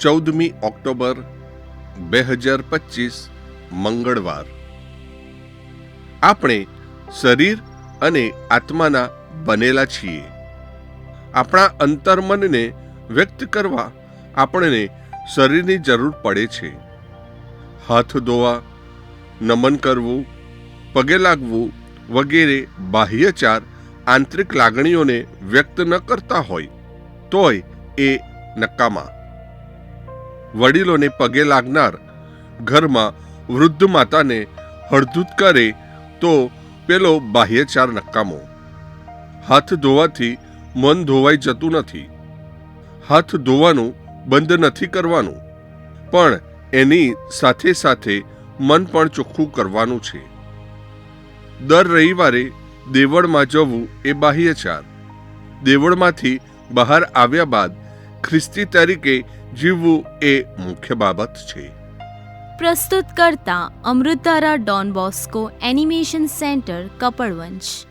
ચૌદમી ઓક્ટોબર બે હજાર પચીસ, મંગળવાર. આપણે શરીર અને આત્માના બનેલા છીએ. આપણા અંતર્મનને વ્યક્ત કરવા આપણને શરીરની જરૂર પડે છે. હાથ ધોવા, નમન કરવું, પગે લાગવું વગેરે બાહ્યચાર આંતરિક લાગણીઓને વ્યક્ત ન કરતા હોય, તોય એ નકામા. વડીલોને પગે લાગનાર. ઘરમાં વૃદ્ધ માતાને હળધૂત કરે તો પેલો બાહ્યચાર નકામો. હાથ ધોવાથી મન ધોવાઈ જતું નથી. હાથ ધોવાનું બંધ નથી કરવાનું. પણ એની સાથે સાથે મન પણ ચોખ્ખું કરવાનું છે. દર રવિવારે દેવળમાં જવું એ બાહ્યચાર. દેવળમાંથી બહાર આવ્યા બાદ ખ્રિસ્તી તરીકે જીવવું એ મુખ્ય બાબત છે. પ્રસ્તુત કરતા અમૃતારા Don Bosco animation centre Kapadvanj